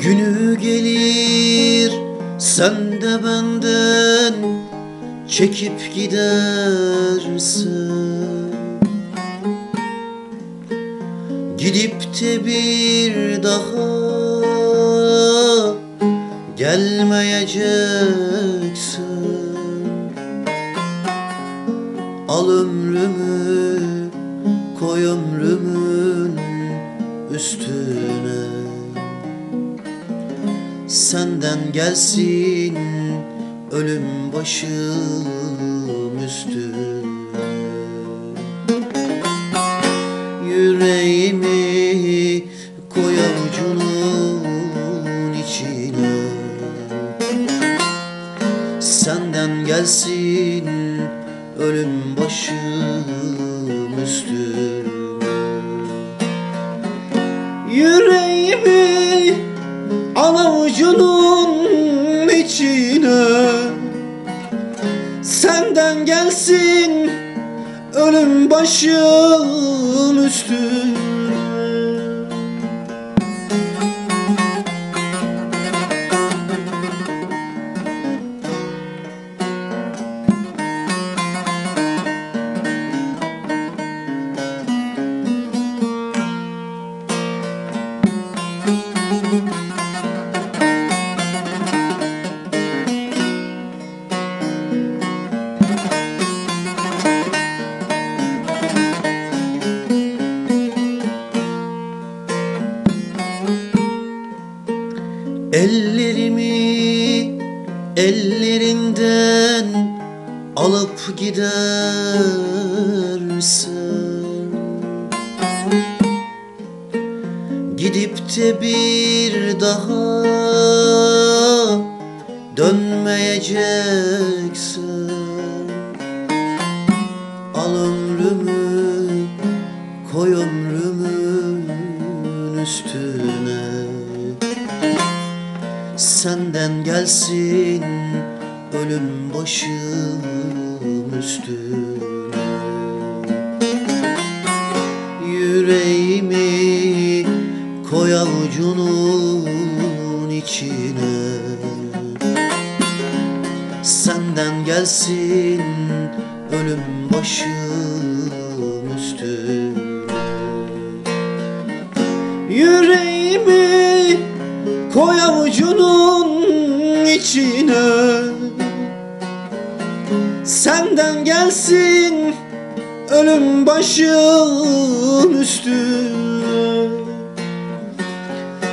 Günü gelir sen de benden çekip gidersin. Gidip de bir daha gelmeyeceksin. Al ömrümü koy ömrümün üstüne. Senden gelsin ölüm başım üstüne. Yüreğimi Senden gelsin ölüm başım üstüne Yüreğimi al avucunun içine. Senden gelsin ölüm başım üstüne Ellerimi ellerinden alıp gidersin Gidip de bir daha dönmeyeceksin. Al ömrümü koy ömrümün üstüne. Senden gelsin ölüm başım üstüne. Yüreğimi koy avucunun içine. Senden gelsin ölüm başım üstüne. Yüreğimi koy avucunun içine. Senden gelsin ölüm başım üstüne